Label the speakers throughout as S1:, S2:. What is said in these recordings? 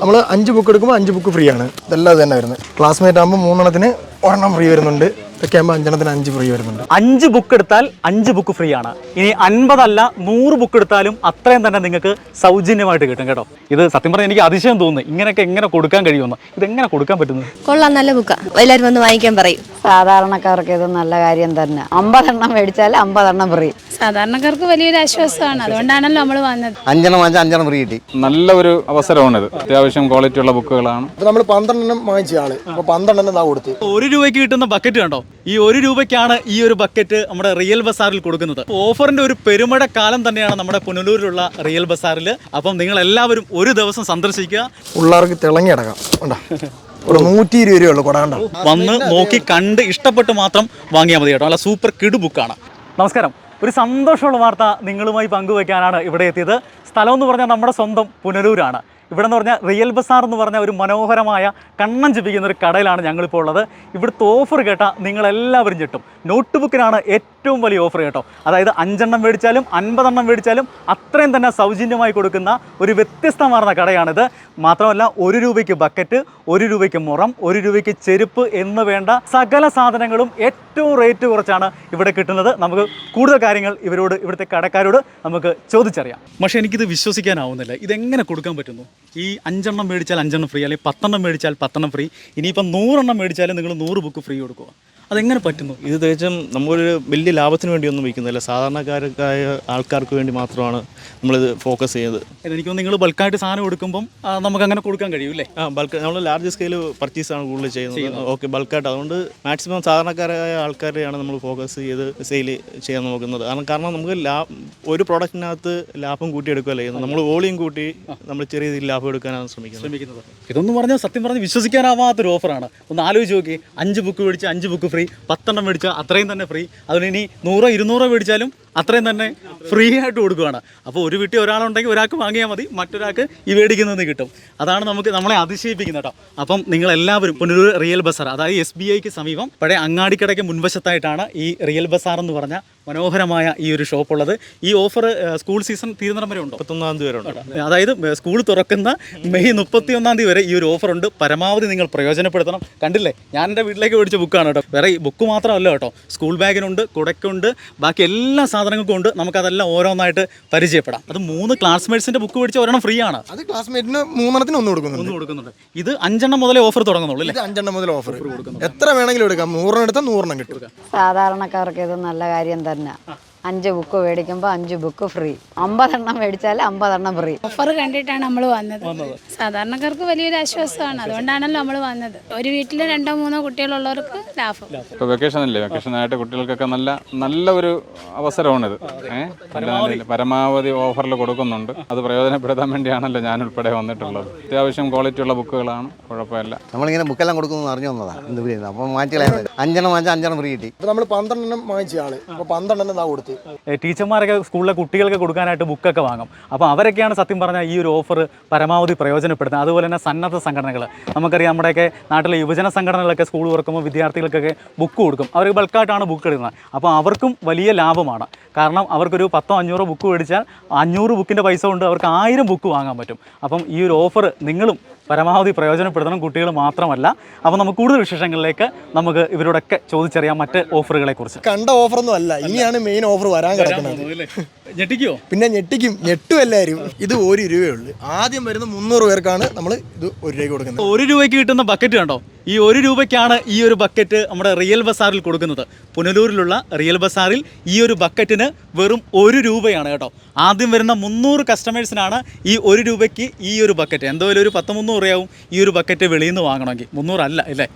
S1: നമ്മൾ അഞ്ച് ബുക്ക് എടുക്കുമ്പോൾ അഞ്ച് ബുക്ക് ഫ്രീ ആണ്. ഇതെല്ലാം ഇത് തന്നെ വരുന്നത്. ക്ലാസ്മേറ്റ് ആകുമ്പോൾ മൂന്നെണ്ണത്തിന് ഒരെണ്ണം ഫ്രീ വരുന്നുണ്ട്. ഇതൊക്കെ ആകുമ്പോൾ അഞ്ചെണ്ണത്തിന് അഞ്ച് ഫ്രീ വരുന്നുണ്ട്.
S2: അഞ്ച് ബുക്ക് എടുത്താൽ അഞ്ച് ബുക്ക് ഫ്രീ ആണ്. ഇനി അൻപതല്ല നൂറ് ബുക്ക് എടുത്താലും അത്രയും തന്നെ നിങ്ങൾക്ക് സൗജന്യമായിട്ട് കിട്ടും കേട്ടോ. ഇത് സത്യം പറഞ്ഞാൽ എനിക്ക് അതിശയം തോന്നുന്നു. ഇങ്ങനെയൊക്കെ എങ്ങനെ കൊടുക്കാൻ കഴിയുമെന്ന്. ഇത് എങ്ങനെ കൊടുക്കാൻ പറ്റുന്നത്?
S3: കൊള്ളാം നല്ല ബുക്കാ എല്ലാവരും വന്ന് വാങ്ങിക്കാൻ പറയും.
S4: സാധാരണക്കാർക്ക് ഇത് നല്ല കാര്യം തന്നെ. അമ്പതെണ്ണം മേടിച്ചാൽ അമ്പതെണ്ണം ഫ്രീ
S5: സാധാരണക്കാർക്ക് വലിയൊരു ആശ്വാസമാണ്. അതുകൊണ്ടാണല്ലോ നമ്മൾ വന്നത്.
S6: അഞ്ചെണ്ണം വാങ്ങിച്ചാൽ അഞ്ചെണ്ണം ഫ്രീ കിട്ടി.
S7: നല്ല ഒരു അവസരമാണിത്. അത്യാവശ്യം ക്വാളിറ്റി ഉള്ള ബുക്കുകളാണ്
S1: നമ്മൾ പന്ത്രണ്ടെണ്ണം വാങ്ങിച്ചാണ് അപ്പോൾ പന്ത്രണ്ടെണ്ണം കൊടുത്ത്.
S2: ഒരു രൂപയ്ക്ക് കിട്ടുന്ന ബക്കറ്റ് കണ്ടോ? ഈ ഒരു രൂപയ്ക്കാണ് ഈ ഒരു ബക്കറ്റ് നമ്മുടെ റിയൽ ബസാറിൽ കൊടുക്കുന്നത്. ഓഫറിന്റെ ഒരു പെരുമഴ കാലം തന്നെയാണ് നമ്മുടെ പുനലൂരിലുള്ള റിയൽ ബസാറിൽ അപ്പം നിങ്ങൾ എല്ലാവരും ഒരു ദിവസം സന്ദർശിക്കുക.
S1: പിള്ളേർക്ക് തിളങ്ങി അടക്കാം ഒരു നൂറ്റി ഇരുപത് രൂപയുള്ളൂ
S2: വന്ന് നോക്കി കണ്ട് ഇഷ്ടപ്പെട്ട് മാത്രം വാങ്ങിയാൽ മതി കേട്ടോ. നല്ല സൂപ്പർ കിടു ബുക്കാണ് നമസ്കാരം. ഒരു സന്തോഷമുള്ള വാർത്ത നിങ്ങളുമായി പങ്കുവയ്ക്കാനാണ് ഇവിടെ എത്തിയത്. സ്ഥലം എന്ന് പറഞ്ഞാൽ നമ്മുടെ സ്വന്തം പുനലൂരാണ്. ഇവിടെ എന്ന് പറഞ്ഞാൽ റിയൽ ബസാർ എന്ന് പറഞ്ഞ ഒരു മനോഹരമായ കണ്ണം ചിപ്പിക്കുന്ന ഒരു കടയിലാണ് ഞങ്ങളിപ്പോൾ ഉള്ളത്. ഇവിടുത്തെ ഓഫർ കേട്ടാൽ നിങ്ങളെല്ലാവരും ചിട്ടും നോട്ട് ബുക്കിനാണ് ഏറ്റവും വലിയ ഓഫർ കേട്ടോ. അതായത് അഞ്ചെണ്ണം മേടിച്ചാലും അൻപതെണ്ണം മേടിച്ചാലും അത്രയും തന്നെ സൗജന്യമായി കൊടുക്കുന്ന ഒരു വ്യത്യസ്തമാർന്ന കടയാണിത്. മാത്രമല്ല ഒരു രൂപയ്ക്ക് ബക്കറ്റ് ഒരു രൂപയ്ക്ക് മുറം ഒരു രൂപയ്ക്ക് ചെരുപ്പ് എന്ന് വേണ്ട സകല സാധനങ്ങളും ഏറ്റവും റേറ്റ് കുറച്ചാണ് ഇവിടെ കിട്ടുന്നത്. നമുക്ക് കൂടുതൽ കാര്യങ്ങൾ ഇവരോട് ഇവിടുത്തെ കടക്കാരോട് നമുക്ക് ചോദിച്ചറിയാം. പക്ഷേ എനിക്കിത് വിശ്വസിക്കാനാവുന്നില്ല. ഇതെങ്ങനെ കൊടുക്കാൻ പറ്റുന്നു? ഈ അഞ്ചെണ്ണം മേടിച്ചാൽ അഞ്ചെണ്ണം ഫ്രീ അല്ലെങ്കിൽ പത്തെണ്ണം മേടിച്ചാൽ പത്തെണ്ണം ഫ്രീ ഇനിയിപ്പം നൂറെണ്ണം മേടിച്ചാലും നിങ്ങൾ നൂറ് ബുക്ക് ഫ്രീ കൊടുക്കുക. അതെങ്ങനെ പറ്റുന്നു?
S8: ഇത് തികച്ചും നമ്മളൊരു വലിയ ലാഭത്തിന് വേണ്ടിയൊന്നും വയ്ക്കുന്നില്ല. സാധാരണക്കാർക്കായ ആൾക്കാർക്ക് വേണ്ടി മാത്രമാണ് നമ്മളിത് ഫോക്കസ് ചെയ്യുന്നത്
S2: എനിക്ക് നിങ്ങൾ ബൾക്കായിട്ട് സാധനം കൊടുക്കുമ്പം നമുക്ക് അങ്ങനെ കൊടുക്കാൻ കഴിയും അല്ലേ?
S8: ആ ബൾക്ക് നമ്മൾ ലാർജ് സ്കെയിൽ പർച്ചേസ് ആണ് കൂടുതൽ ചെയ്യുന്നത്. ഓക്കെ ബൾക്കായിട്ട് അതുകൊണ്ട് മാക്സിമം സാധാരണക്കാരായ ആൾക്കാരെയാണ് നമ്മൾ ഫോക്കസ് ചെയ്ത് സെയിൽ ചെയ്യാൻ നോക്കുന്നത്. കാരണം കാരണം നമുക്ക് ലാഭ ഒരു പ്രോഡക്റ്റിനകത്ത് ലാഭം കൂട്ടിയെടുക്കുകയല്ല ചെയ്യുന്നത്. നമ്മൾ വോളിയം കൂട്ടി നമ്മൾ ചെറിയ രീതിയിൽ ലാഭം എടുക്കാനാണ് ശ്രമിക്കുന്നത്.
S2: ശ്രമിക്കുന്നത്. ഇതൊന്നും പറഞ്ഞാൽ സത്യം പറഞ്ഞ് വിശ്വസിക്കാനാവാത്തൊരു ഓഫറാണ് ഒന്ന് ആലോചിച്ച് നോക്കി. അഞ്ച് ബുക്ക് മേടിച്ചാൽ അഞ്ച് ബുക്ക് ഫ്രീ പത്തെണ്ണം മേടിച്ചാൽ അത്രയും തന്നെ ഫ്രീ അതിന് ഇനി നൂറോ ഇരുന്നൂറോ മേടിച്ചാലും അത്രയും തന്നെ ഫ്രീ ആയിട്ട് കൊടുക്കുകയാണ് അപ്പോൾ ഒരു വീട്ടിൽ ഒരാളുണ്ടെങ്കിൽ ഒരാൾക്ക് വാങ്ങിയാൽ മതി മറ്റൊരാൾക്ക് ഈ മേടിക്കുന്നതെന്ന് കിട്ടും. അതാണ് നമുക്ക് നമ്മളെ അതിശയിപ്പിക്കുന്നത് കേട്ടോ. അപ്പം നിങ്ങൾ എല്ലാവരും പുനലൂർ റിയൽ ബസാർ അതായത് എസ് ബി ഐക്ക് സമീപം പഴയ അങ്ങാടിക്കടയ്ക്ക് മുൻവശത്തായിട്ടാണ് ഈ റിയൽ ബസാർ എന്ന് പറഞ്ഞ മനോഹരമായ ഈ ഒരു ഷോപ്പ് ഉള്ളത്. ഈ ഓഫർ സ്കൂൾ സീസൺ തീരുന്നിടം വരെ ഉണ്ടോ?
S8: മുപ്പത്തൊന്നാം തീയതി വരെ ഉണ്ട്.
S2: അതായത് സ്കൂൾ തുറക്കുന്ന മെയ് മുപ്പത്തി ഒന്നാം തീയതി വരെ ഈ ഒരു ഓഫർ ഉണ്ട്. പരമാവധി നിങ്ങൾ പ്രയോജനപ്പെടുത്തണം. കണ്ടില്ലേ? ഞാൻ എന്റെ വീട്ടിലേക്ക് മേടിച്ച ബുക്കാണ് കേട്ടോ. വേറെ ബുക്ക് മാത്രമല്ല കേട്ടോ. സ്കൂൾ ബാഗിനുണ്ട് കുടയ്ക്കുണ്ട് ബാക്കി എല്ലാ സാധനങ്ങൾക്കും ഉണ്ട്. നമുക്കതെല്ലാം ഓരോന്നായിട്ട് പരിചയപ്പെടാം. അത് മൂന്ന് ക്ലാസ്മേറ്റ്സിന്റെ ബുക്ക് മേടിച്ച ഒരെണ്ണം ഫ്രീ ആണ്.
S1: അത് ക്ലാസ്മേറ്റിന് മൂന്നെണ്ണത്തിന് ഒന്ന് കൊടുക്കുന്നു
S2: ഒന്ന് കൊടുക്കുന്നുണ്ട്. ഇത് അഞ്ചെണ്ണം മുതലേ ഓഫർ തുടങ്ങുന്നുള്ളൂ അല്ലേ?
S1: ഇത് അഞ്ചെണ്ണം മുതൽ ഓഫർ കൊടുക്കുന്നു എത്ര വേണമെങ്കിലും എടുക്കാം. നൂറെണ്ണം എടുത്താൽ നൂറെണ്ണം കിട്ടും.
S4: സാധാരണക്കാർക്ക് ഇത് നല്ല കാര്യം തന്നെ. 分、啊 അഞ്ച് ബുക്ക് മേടിക്കുമ്പോൾ അഞ്ച് ബുക്ക് ഫ്രീ അമ്പതെണ്ണം മേടിച്ചാൽ അമ്പതെണ്ണം ഫ്രീ
S5: ഓഫർ കണ്ടിട്ടാണ് നമ്മൾ വന്നത്. സാധാരണക്കാർക്ക് വലിയൊരു ആശ്വാസമാണ്. അതുകൊണ്ടാണല്ലോ നമ്മൾ വന്നത്. ഒരു വീട്ടിൽ രണ്ടോ മൂന്നോ കുട്ടികളുള്ളവർക്ക് ലാഭം.
S7: ഇപ്പോൾ വെക്കേഷൻ അല്ലേ വെക്കേഷൻ ആയിട്ട് കുട്ടികൾക്കൊക്കെ നല്ല നല്ല ഒരു അവസരമാണിത്. ഏഹ് പരമാവധി. ഓഫറിൽ കൊടുക്കുന്നുണ്ട്. അത് പ്രയോജനപ്പെടുത്താൻ വേണ്ടിയാണല്ലോ ഞാൻ ഉൾപ്പെടെ വന്നിട്ടുള്ളത്. അത്യാവശ്യം ക്വാളിറ്റി ഉള്ള ബുക്കുകളാണ് കുഴപ്പമില്ല.
S6: നമ്മളിങ്ങനെ ബുക്കെല്ലാം കൊടുക്കുന്നു അറിഞ്ഞു വന്നതാണ് എന്ത് ഫ്രീ അപ്പം മാറ്റി അഞ്ചെണ്ണം വാങ്ങിച്ചാൽ അഞ്ചെണ്ണം ഫ്രീ കിട്ടി.
S1: അപ്പോൾ നമ്മൾ പന്ത്രണ്ടെണ്ണം വാങ്ങിച്ച ആൾ. അപ്പോൾ പന്ത്രണ്ടെണ്ണം ഇതാ കൊടുത്ത്
S2: ടീച്ചർമാരൊക്കെ സ്കൂളിലെ കുട്ടികൾക്ക് കൊടുക്കാനായിട്ട് ബുക്കൊക്കെ വാങ്ങും. അപ്പോൾ അവരൊക്കെയാണ് സത്യം പറഞ്ഞാൽ ഈ ഒരു ഓഫർ പരമാവധി പ്രയോജനപ്പെടുത്തുന്നത്. അതുപോലെ തന്നെ സന്നദ്ധ സംഘടനകൾ നമുക്കറിയാം നമ്മുടെയൊക്കെ നാട്ടിലെ യുവജന സംഘടനകളൊക്കെ സ്കൂൾ തുറക്കുമ്പോൾ വിദ്യാർത്ഥികൾക്കൊക്കെ ബുക്ക് കൊടുക്കും. അവർ ബൾക്കായിട്ടാണ് ബുക്ക് എടുക്കുന്നത് അപ്പോൾ അവർക്കും വലിയ ലാഭമാണ്. കാരണം അവർക്കൊരു പത്തോ അഞ്ഞൂറോ ബുക്ക് മേടിച്ചാൽ അഞ്ഞൂറ് ബുക്കിന്റെ പൈസ കൊണ്ട് അവർക്ക് ആയിരം ബുക്ക് വാങ്ങാൻ പറ്റും. അപ്പം ഈ ഒരു ഓഫർ നിങ്ങളും പരമാവധി പ്രയോജനപ്പെടുത്തണം കുട്ടികൾ മാത്രമല്ല. അപ്പോൾ നമുക്ക് കൂടുതൽ വിശേഷങ്ങളിലേക്ക് നമുക്ക് ഇവരോടൊക്കെ ചോദിച്ചറിയാം മറ്റ് ഓഫറുകളെ കുറിച്ച്.
S1: കണ്ട ഓഫറൊന്നും അല്ല. ഇനിയാണ് മെയിൻ ഓഫർ വരാൻ കിടക്കുന്നത്.
S2: ഞെട്ടിക്കോ
S1: പിന്നെ ഞെട്ടിക്കും. ഞെട്ടും എല്ലാവരും ഇത് ഒരു രൂപയേ ഉള്ളൂ ആദ്യം വരുന്ന മുന്നൂറ് പേർക്കാണ് നമ്മൾ ഇത് ഒരു രൂപയ്ക്ക് കൊടുക്കുന്നത്.
S2: ഒരു രൂപയ്ക്ക് കിട്ടുന്ന ബക്കറ്റ് കണ്ടോ? ഈ ഒരു രൂപയ്ക്കാണ് ഈ ഒരു ബക്കറ്റ് നമ്മുടെ റിയൽ ബസാറിൽ കൊടുക്കുന്നത്. പുനലൂരിലുള്ള റിയൽ ബസാറിൽ ഈ ഒരു ബക്കറ്റിന് വെറും ഒരു രൂപയാണ് കേട്ടോ. ആദ്യം വരുന്ന മുന്നൂറ് കസ്റ്റമേഴ്സിനാണ് ഈ ഒരു രൂപയ്ക്ക് ഈ ഒരു ബക്കറ്റ്. എന്തോലും ഒരു പത്ത് മുന്നൂറ് രൂപയാവും ഈ ഒരു ബക്കറ്റ് വെളിയിൽ നിന്ന് വാങ്ങണമെങ്കിൽ. മുന്നൂറല്ല അല്ലേ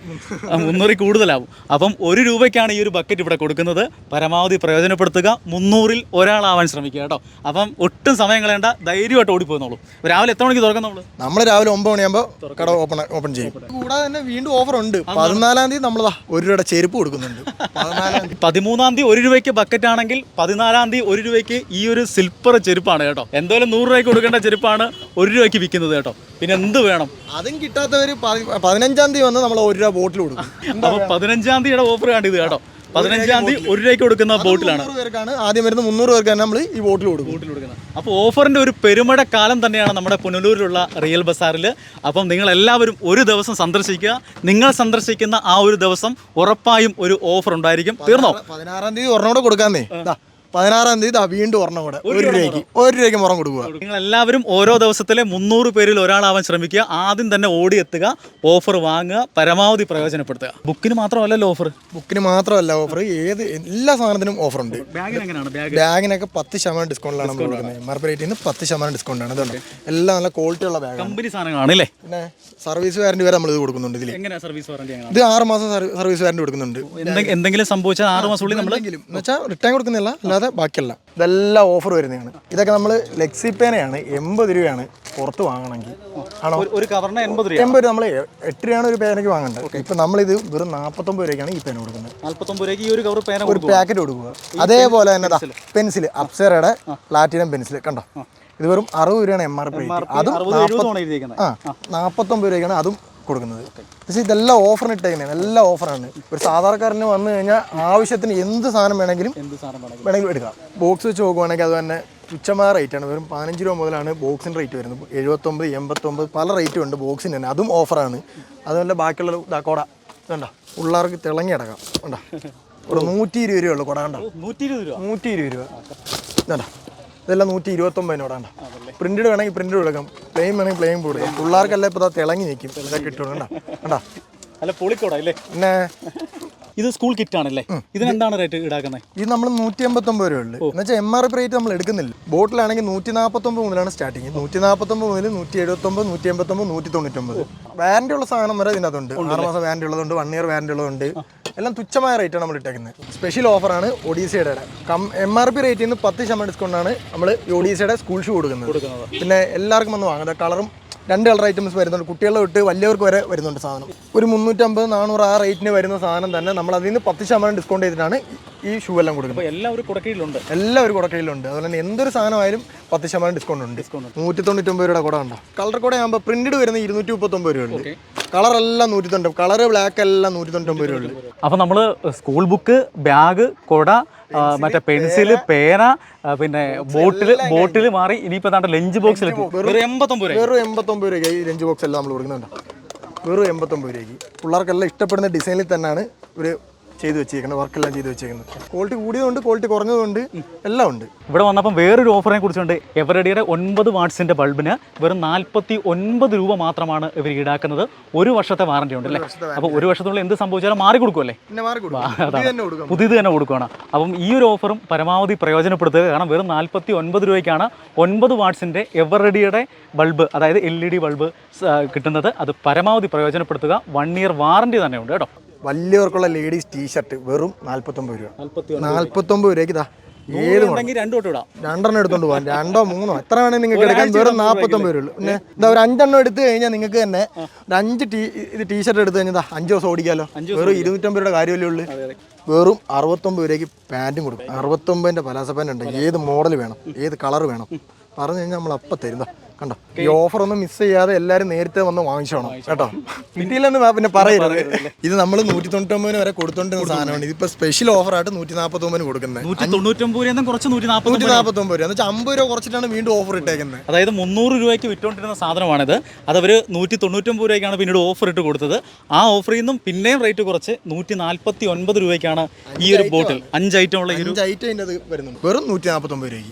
S2: മുന്നൂറിൽ കൂടുതലാവും. അപ്പം ഒരു രൂപയ്ക്കാണ് ഈ ഒരു ബക്കറ്റ് ഇവിടെ കൊടുക്കുന്നത്. പരമാവധി പ്രയോജനപ്പെടുത്തുക. മുന്നൂറിൽ ഒരാളാവാൻ ശ്രമിക്കുക. കേട്ടോ. അപ്പം ഒട്ടും സമയം കളയേണ്ട ധൈര്യമായിട്ട് ഓടിപ്പോന്നോളൂ. രാവിലെ എത്ര മണിക്ക് തുറക്കുന്നുള്ളൂ
S1: നമ്മൾ രാവിലെ ഒമ്പത് മണിയാകുമ്പോൾ കട ഓപ്പൺ ഓപ്പൺ ചെയ്യും കൂടാതെ തന്നെ വീണ്ടും ഓഫർ ഉണ്ട്. പതിനാലാം തീയതി നമ്മൾ ഒരു രൂപയുടെ ചെരുപ്പ് കൊടുക്കുന്നുണ്ട്.
S2: പതിമൂന്നാം തീയതി ഒരു രൂപയ്ക്ക് ബക്കറ്റ് ആണെങ്കിൽ പതിനാലാം തീയതി ഒരു രൂപയ്ക്ക് ഈ ഒരു സിൽപ്പർ ചെരുപ്പാണ് കേട്ടോ. എന്തായാലും നൂറ് രൂപയ്ക്ക് കൊടുക്കേണ്ട ചെരുപ്പാണ് ഒരു രൂപയ്ക്ക് വിൽക്കുന്നത് കേട്ടോ. പിന്നെ എന്ത് വേണം?
S1: അതും കിട്ടാത്തവർ പതിനഞ്ചാം തീയതി വന്ന് നമ്മൾ ഒരു രൂപ ബോട്ടിൽ കൊടുക്കും.
S2: അപ്പോൾ പതിനഞ്ചാം തീയതിയുടെ ഓഫർ കണ്ടിത് കേട്ടോ. പതിനഞ്ചാം തീയതി ഒരു രൂപയ്ക്ക് കൊടുക്കുന്ന ബോട്ടിലാണ്.
S1: പേർക്കാണ്. ആദ്യം വരുന്ന മുന്നൂറ് പേർക്കാണ് നമ്മൾ ഈ ബോട്ടിൽ കൊടുക്കും.
S2: അപ്പോൾ ഓഫറിന്റെ ഒരു പെരുമഴ കാലം തന്നെയാണ് നമ്മുടെ പുനലൂരിലുള്ള റിയൽ ബസാറിൽ അപ്പം നിങ്ങൾ എല്ലാവരും ഒരു ദിവസം സന്ദർശിക്കുക. നിങ്ങൾ സന്ദർശിക്കുന്ന ആ ഒരു ദിവസം ഉറപ്പായും ഒരു ഓഫർ ഉണ്ടായിരിക്കും. തീർന്നോ?
S1: പതിനാറാം തീയതി ഒരെണ്ണം കൂടെ കൊടുക്കാന്നേ. പതിനാറാം തീയതി ആ വീണ്ടും ഒരെണ്ണം കൂടെ. ഒരു രൂപയ്ക്ക്. ഒരു രൂപയ്ക്ക് മുറം കൊടുക്കുക.
S2: നിങ്ങൾ എല്ലാവരും ഓരോ ദിവസത്തിലെ മുന്നൂറ് പേരിൽ ഒരാളാവാൻ ശ്രമിക്കുക. ആദ്യം തന്നെ ഓടി എത്തുക ഓഫർ വാങ്ങുക പരമാവധി പ്രയോജനപ്പെടുത്തുക. ബുക്കിന് മാത്രമല്ലല്ലോ ഓഫർ
S1: ബുക്കിന് മാത്രമല്ല ഓഫർ ഏത് എല്ലാ സാധനത്തിനും ഓഫർ ഉണ്ട്. ബാഗിനൊക്കെ പത്ത് ശതമാനം ഡിസ്കൗണ്ടിലാണ് നമ്മൾ കൊടുക്കുന്നത്. റേറ്റിൽ നിന്ന് പത്ത് ശതമാനം ഡിസ്കൗണ്ട് ആണ്. അതുകൊണ്ട് എല്ലാം നല്ല ക്വാളിറ്റി ഉള്ള ബാഗ്
S2: കമ്പനി സാധനങ്ങളാണ് അല്ലേ?
S1: പിന്നെ സർവീസ് വാറണ്ടി വരെ നമ്മൾ ഇത് കൊടുക്കുന്നുണ്ട് ഇതിൽ
S2: സർവീസ് വാറണ്ടി
S1: ഇത് ആറ് മാസം സർവീസ് വാറണ്ടി കൊടുക്കുന്നുണ്ട്.
S2: എന്തെങ്കിലും സംഭവിച്ചാൽ ആറ് ഉള്ളിൽ നമ്മൾ
S1: വെച്ചാൽ റിട്ടേൺ കൊടുക്കുന്നില്ല അല്ലാതെ ബാക്കിയല്ല. ഇതെല്ലാം ഓഫർ വരുന്നതാണ്. ഇതൊക്കെ നമ്മൾ ലെക്സി പേനയാണ് എൺപത് രൂപയാണ് പുറത്ത് വാങ്ങണമെങ്കിൽ. ആണോ?
S2: ഒരു കവറിന് എൺപത് രൂപ
S1: എൺപത് രൂപ നമ്മൾ എട്ട് രൂപയാണ് ഒരു പേനയ്ക്ക് വാങ്ങേണ്ടത്. ഇപ്പം നമ്മളിത് വെറും നാൽപ്പത്തൊമ്പത് രൂപയ്ക്കാണ് ഈ പേന കൊടുക്കുന്നത്.
S2: നാൽപ്പത്തൊമ്പത് രൂപയ്ക്ക് ഈ ഒരു കവർ പേന
S1: ഒരു പാക്കറ്റ് കൊടുക്കുക അതേപോലെ തന്നെ പെൻസിൽ അപ്സരയുടെ പ്ലാറ്റിനം പെൻസിൽ കണ്ടോ? ഇത് വെറും അറുപത് രൂപയാണ് എം ആർ പി അതും ആ നാൽപ്പത്തൊമ്പത് രൂപയ്ക്കാണ്. അതും കൊടുക്കുന്നത്. പക്ഷേ ഇതെല്ലാം ഓഫറിന് ഇട്ടേക്കുന്നത് എല്ലാം ഓഫറാണ് ഒരു സാധാരണക്കാരന് വന്നു കഴിഞ്ഞാൽ ആവശ്യത്തിന് എന്ത് സാധനം വേണമെങ്കിലും
S2: എന്ത് സാധനം വേണം
S1: വേണമെങ്കിലും എടുക്കാം. ബോക്സ് വെച്ച് നോക്കുവാണെങ്കിൽ അത് തന്നെ തുച്ഛമായ റേറ്റാണ് ആണ്. വെറും പതിനഞ്ച് രൂപ മുതലാണ് ബോക്സിന്റെ റേറ്റ് വരുന്നത്. എഴുപത്തൊമ്പത് എൺപത്തൊമ്പത് പല റേറ്റും ഉണ്ട് ബോക്സിന് തന്നെ. അതും ഓഫറാണ് അതുപോലെ ബാക്കിയുള്ള ഇതാ കൊട. വേണ്ട പിള്ളേർക്ക് തിളങ്ങി അടക്കാം വേണ്ട ഒരു നൂറ്റി ഇരുപത് രൂപയുള്ളൂ കൊടാ കണ്ടോ?
S2: നൂറ്റി ഇരുപത് രൂപ.
S1: നൂറ്റി ഇരുപത് രൂപ. വേണ്ട ഇതെല്ലാം നൂറ്റി ഇരുപത്തൊമ്പതിന് കൊട പ്രിന്റഡ് വേണമെങ്കിൽ പ്രിന്റഡ് കൊടുക്കാം. പ്ലെയിൻ വേണമെങ്കിൽ പ്ലെയിൻ കൊടുക്കാം. പിള്ളേർക്കെല്ലാം ഇപ്പോൾ തിളങ്ങി നിൽക്കും. ഇതൊക്കെ കണ്ടോ കണ്ടോ?
S2: അല്ല പൊളിക്കോടാ അല്ലേ?
S1: പിന്നെ
S2: ഇത് സ്കൂൾ കിറ്റ് ആണല്ലേ? ഇതിനെന്താണ് റേറ്റ് ഈടാക്കുന്നത്?
S1: ഇത് നമ്മൾ നൂറ്റി എൺപത്തൊമ്പത് രൂപ ഉള്ളു. എന്ന് വെച്ചാൽ എം ആർ പി റേറ്റ് നമ്മൾ എടുക്കുന്നില്ല. ബോട്ടിലാണെങ്കിൽ നൂറ്റി നാൽപ്പത്തൊമ്പത് മുതലാണ് സ്റ്റാർട്ടിങ് നൂറ്റി നാൽപ്പത്തൊമ്പത് മുതൽ നൂറ്റി എഴുപത്തൊമ്പത് നൂറ്റി എൺപത്തൊമ്പത് നൂറ്റി തൊണ്ണൂറ്റൊമ്പത് വാറണ്ടി ഉള്ള സാധനം വരെ ഇതിനകത്തുണ്ട്. ആറ് മാസം വാറണ്ടി ഉള്ളതുണ്ട് വൺ ഇയർ വാറണ്ടി ഉള്ളതുണ്ട്. എല്ലാം തുച്ഛമായ റേറ്റാണ് നമ്മൾ ഇട്ടേക്കുന്നത്. സ്പെഷ്യൽ ഓഫറാണ് ഒഡീസയുടെ കം എം ആർ പി റേറ്റിൽ നിന്ന് പത്ത് ശതമാനം ഡിസ്കൗണ്ടാണ് നമ്മൾ ഒഡീസയുടെ സ്കൂൾ ഷൂ കൊടുക്കുന്നത്. പിന്നെ എല്ലാവർക്കും വന്ന് വാങ്ങുന്നത് കളറും രണ്ട് കളർ ഐറ്റംസ് വരുന്നുണ്ട്. കുട്ടികളെ തൊട്ട് വലിയവർക്ക് വരെ വരുന്നുണ്ട് സാധനം. ഒരു മുന്നൂറ്റമ്പത് നാനൂറ് ആ റേറ്റിന് വരുന്ന സാധനം തന്നെ നമ്മൾ അതിൽ നിന്ന് പത്ത് ശതമാനം ഡിസ്കൗണ്ട് ചെയ്തിട്ടാണ് ഈ ഷൂ എല്ലാം കൊടുക്കുന്നത്.
S2: എല്ലാം എല്ലാവരും കുടക്കീഴിലുണ്ട്.
S1: എല്ലാവരും കുടക്കയിലുണ്ട് അതുപോലെ തന്നെ എന്തൊരു സാധനമായാലും പത്ത് ശതമാനം ഡിസ്കൗണ്ട് ഉണ്ട്. നൂറ്റി തൊണ്ണൂറ്റൊമ്പത് രൂപയുടെ കുട ഉണ്ടോ കളർ കൂടെ ആകുമ്പോൾ പ്രിന്റഡ് വരുന്ന ഇരുന്നൂറ്റി മുപ്പത്തൊമ്പത് രൂപ എല്ലാം നൂറ്റി തൊണ്ണൂറ്റി കളർ ബ്ലാക്ക് എല്ലാം നൂറ്റി രൂപ ഉണ്ട്
S2: അപ്പോൾ നമ്മൾ സ്കൂൾ ബുക്ക് ബാഗ് കൊട മറ്റേ പെൻസിൽ പേന പിന്നെ ബോട്ടിൽ ബോട്ടിൽ മാറി ഇനിയിപ്പോൾ താണ്ട ലഞ്ച് ബോക്സിലെത്തി വെറും എൺപത്തൊമ്പത് രൂപ
S1: വെറും എൺപത്തൊമ്പത് രൂപയ്ക്ക് ഈ ലഞ്ച് ബോക്സ് എല്ലാം നമ്മൾ കൊടുക്കുന്നുണ്ട്. വെറും എൺപത്തൊമ്പത് രൂപയ്ക്ക്. പിള്ളേർക്കെല്ലാം ഇഷ്ടപ്പെടുന്ന ഡിസൈനിൽ തന്നെയാണ് ഒരു ചെയ്ത് വെച്ചേക്കുന്നത് വർക്കെല്ലാം ചെയ്തു വെച്ചേക്കുന്നത് ക്വാളിറ്റി കൂടിയതുണ്ട് ക്വാളിറ്റി കുറഞ്ഞതുണ്ട് എല്ലാം ഉണ്ട്.
S2: ഇവിടെ വന്നപ്പം വേറൊരു ഓഫറിനെ കുറിച്ചുണ്ട്. എവറഡിയുടെ ഒൻപത് വാട്ട്സിന്റെ ബൾബിന് വെറും നാൽപ്പത്തി ഒൻപത് രൂപ മാത്രമാണ് ഇവർ ഈടാക്കുന്നത്. ഒരു വർഷത്തെ വാറണ്ടി ഉണ്ട് അല്ലേ? അപ്പോൾ ഒരു വർഷത്തിനുള്ളിൽ എന്ത് സംഭവിച്ചാലും മാറി കൊടുക്കുമല്ലേ പുതിയത് തന്നെ കൊടുക്കുകയാണ് അപ്പം ഈ ഒരു ഓഫറും പരമാവധി പ്രയോജനപ്പെടുത്തുക. കാരണം വെറും നാൽപ്പത്തി ഒൻപത് രൂപയ്ക്കാണ് ഒൻപത് വാട്ട്സിന്റെ എവറഡിയുടെ ബൾബ് അതായത് എൽ ഇ ഡി ബൾബ് കിട്ടുന്നത്. അത് പരമാവധി പ്രയോജനപ്പെടുത്തുക. വൺ ഇയർ വാറണ്ടി തന്നെ ഉണ്ട് കേട്ടോ.
S1: വലിയവർക്കുള്ള ലേഡീസ് ടീഷർട്ട് വെറും നാല്പത്തൊമ്പത് രൂപ. നാല്പത്തൊമ്പത് രൂപയ്ക്ക് ഇതാ ഏത് രണ്ടെണ്ണം എടുത്തോണ്ട് പോകാം രണ്ടോ മൂന്നോ? എത്ര വേണമെങ്കിൽ നിങ്ങൾക്ക് എടുക്കാൻ വെറും നാൽപ്പത്തൊമ്പത് രൂപ ഉള്ളൂ. പിന്നെ എന്താ ഒരു അഞ്ചെണ്ണം എടുത്തു കഴിഞ്ഞാൽ നിങ്ങൾക്ക് തന്നെ ഒരു അഞ്ച് ടീ ഇത് ടീഷർട്ട് എടുത്തു കഴിഞ്ഞാൽ അഞ്ച് ദിവസം ഓടിക്കാമല്ലോ വെറും ഇരുന്നൂറ്റമ്പത് രൂപയുടെ കാര്യമല്ലേ ഉള്ളൂ. വെറും അറുപത്തൊമ്പത് രൂപയ്ക്ക് പാന്റും കൊടുക്കും. അറുപത്തൊമ്പതിന്റെ പലാസ പാന്റ് ഉണ്ട് ഏത് മോഡൽ വേണം? ഏത് കളർ വേണം? പറഞ്ഞു കഴിഞ്ഞാൽ നമ്മൾ അപ്പം തരും. ദാ കണ്ടോ? ഈ ഓഫർ ഒന്നും മിസ് ചെയ്യാതെ എല്ലാരും നേരത്തെ വന്ന് വാങ്ങിച്ചോണം. കേട്ടോ? കിട്ടിയില്ലെന്ന് പിന്നെ പറയരുത്. ഇത് നമ്മൾ നൂറ്റി തൊണ്ണൂറ്റൊമ്പതിന് വരെ കൊടുത്തോണ്ടിരുന്ന സാധനമാണ്. ഇതിപ്പോ സ്പെഷ്യൽ ഓഫറായിട്ട് നൂറ്റി നാൽപ്പത്തൊമ്പതിന് കൊടുക്കുന്നത്
S2: നൂറ്റി തൊണ്ണൂറ്റൊമ്പത് രൂപ കുറച്ച് നൂറ്റി
S1: നൂറ്റി
S2: നാൽപ്പത്തി
S1: നാൽപ്പത്തൊമ്പത് രൂപ. എന്നുവെച്ചാൽ അമ്പത് രൂപ കുറച്ചിട്ടാണ് വീണ്ടും ഓഫർ ഇട്ടേക്കുന്നത്
S2: അതായത് മുന്നൂറ് രൂപയ്ക്ക് വിറ്റോണ്ടിരുന്ന സാധനമാണിത്. അതവർ നൂറ്റി തൊണ്ണൂറ്റൊമ്പത് രൂപയ്ക്കാണ് പിന്നീട് ഓഫർ ഇട്ട് കൊടുത്തത്. ആ ഓഫറിൽ നിന്നും പിന്നെയും റേറ്റ് കുറച്ച് നൂറ്റി നാൽപ്പത്തി ഒൻപത് രൂപയ്ക്കാണ് ഈ ഒരു ബോട്ടിൽ അഞ്ച് ഐറ്റം ഉള്ള
S1: അഞ്ച് ഐറ്റം വരുന്നു അത് വരുന്നുണ്ട്. വെറും നൂറ്റി നാൽപ്പത്തൊമ്പത് രൂപയ്ക്ക്.